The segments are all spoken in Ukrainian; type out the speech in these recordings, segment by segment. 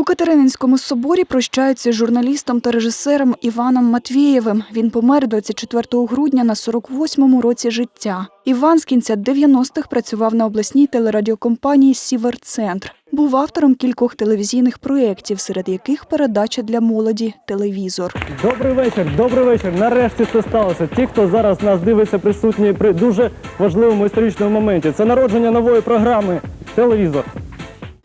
У Катерининському соборі прощаються з журналістом та режисером Іваном Матвієвим. Він помер 24 грудня на 48-му році життя. Іван з кінця 90-х працював на обласній телерадіокомпанії Сіверцентр. Був автором кількох телевізійних проєктів, серед яких передача для молоді Телевізор. Добрий вечір, добрий вечір. Нарешті це сталося. Ті, хто зараз нас дивиться, присутні при дуже важливому історичному моменті. Це народження нової програми Телевізор.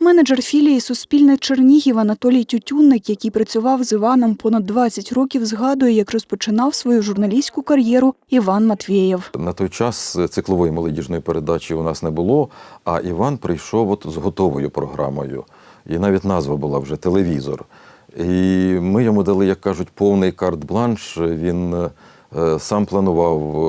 Менеджер філії Суспільне Чернігів Анатолій Тютюнник, який працював з Іваном понад 20 років, згадує, як розпочинав свою журналістську кар'єру Іван Матвієв. На той час циклової молодіжної передачі у нас не було, а Іван прийшов от з готовою програмою. І навіть назва була вже телевізор. І ми йому дали, як кажуть, повний карт-бланш. Він е, сам планував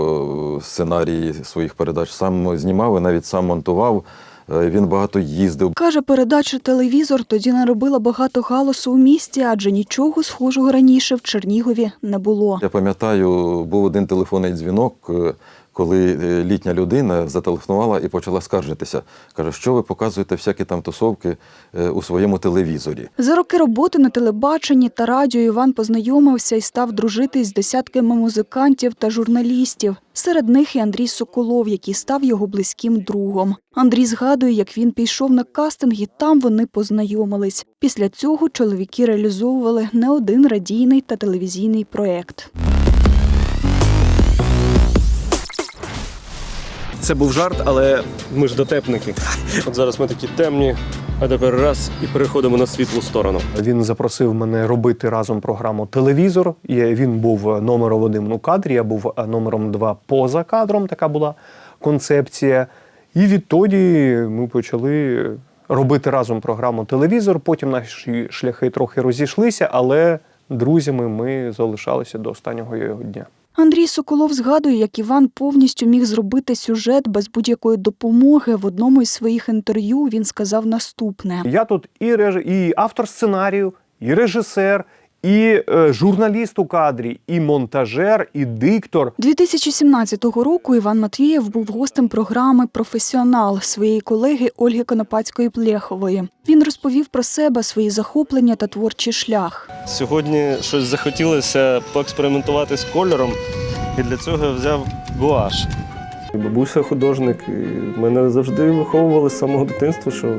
е, сценарії своїх передач, сам знімав і навіть сам монтував. Е, Він багато їздив. Каже, передача телевізор тоді наробила багато галасу у місті, адже нічого схожого раніше в Чернігові не було. Я пам'ятаю, був один телефонний дзвінок, е, коли е, літня людина зателефонувала і почала скаржитися. Каже, що ви показуєте всякі там тусовки е, у своєму телевізорі. За роки роботи на телебаченні та радіо Іван познайомився і став дружити з десятками музикантів та журналістів. Серед них і Андрій Соколов, який став його близьким другом. Андрій згадує, як він пішов на кастинг, і там вони познайомились. Після цього чоловіки реалізовували не один радійний та телевізійний проект. Це був жарт, але ми ж дотепники. От зараз ми такі темні, а тепер раз і переходимо на світлу сторону. Він запросив мене робити разом програму Телевізор. І Він був номером один у кадрі, я був номером два поза кадром. Така була концепція. І відтоді ми почали робити разом програму Телевізор. Потім наші шляхи трохи розійшлися, але друзями ми залишалися до останнього його дня. Андрій Соколов згадує, як Іван повністю міг зробити сюжет без будь-якої допомоги. В одному із своїх інтерв'ю він сказав наступне. Я тут і, реж... і автор сценарію, і режисер, і е, журналіст у кадрі, і монтажер, і диктор. 2017 року Іван Матвієв був гостем програми Професіонал своєї колеги Ольги Конопацької Плєхової. Він розповів про себе, свої захоплення та творчий шлях. Сьогодні щось захотілося поекспериментувати з кольором, і для цього я взяв гуаш. Бабуся художник, і мене завжди виховували з самого дитинства, що,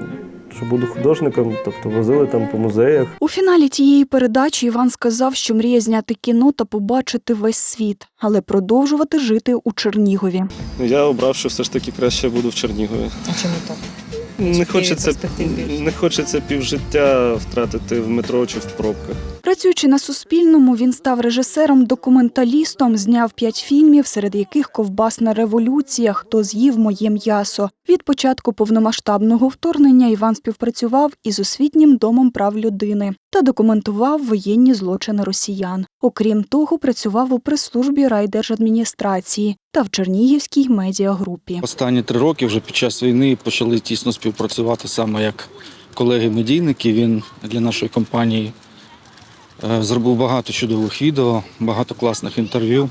що буду художником, тобто возили там по музеях. У фіналі тієї передачі Іван сказав, що мріє зняти кіно та побачити весь світ, але продовжувати жити у Чернігові. Ну, Я обрав, що все ж таки краще буду в Чернігові. А чому так? Не хочеться, не хочеться півжиття втратити в метро чи в пробках. Працюючи на Суспільному, він став режисером-документалістом, зняв п'ять фільмів, серед яких ковбасна революція, хто з'їв моє м'ясо. Від початку повномасштабного вторгнення Іван співпрацював із освітнім домом прав людини та документував воєнні злочини росіян. Окрім того, працював у прес-службі райдержадміністрації та в Чернігівській медіагрупі. Останні три роки вже під час війни почали тісно співпрацювати саме як колеги-медійники. Він для нашої компанії зробив багато чудових відео, багато класних інтерв'ю.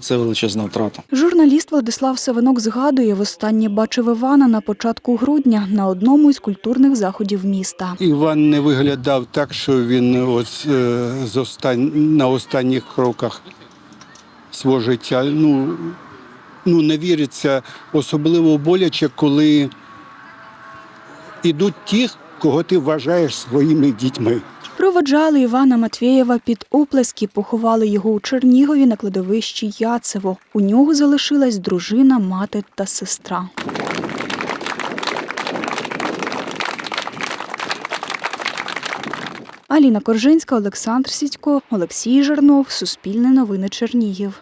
Це величезна втрата. Журналіст Владислав Савинок згадує, востаннє бачив Івана на початку грудня на одному із культурних заходів міста. Іван не виглядав так, що він ось е, з остан... на останніх кроках свого життя. Ну, ну, не віриться, особливо боляче, коли ідуть ті, кого ти вважаєш своїми дітьми. Проводжали Івана Матвєєва під оплески, поховали його у Чернігові на кладовищі Яцево. У нього залишилась дружина, мати та сестра. Аліна Коржинська, Олександр Сідько, Олексій Жернов, Суспільне новини Чернігів.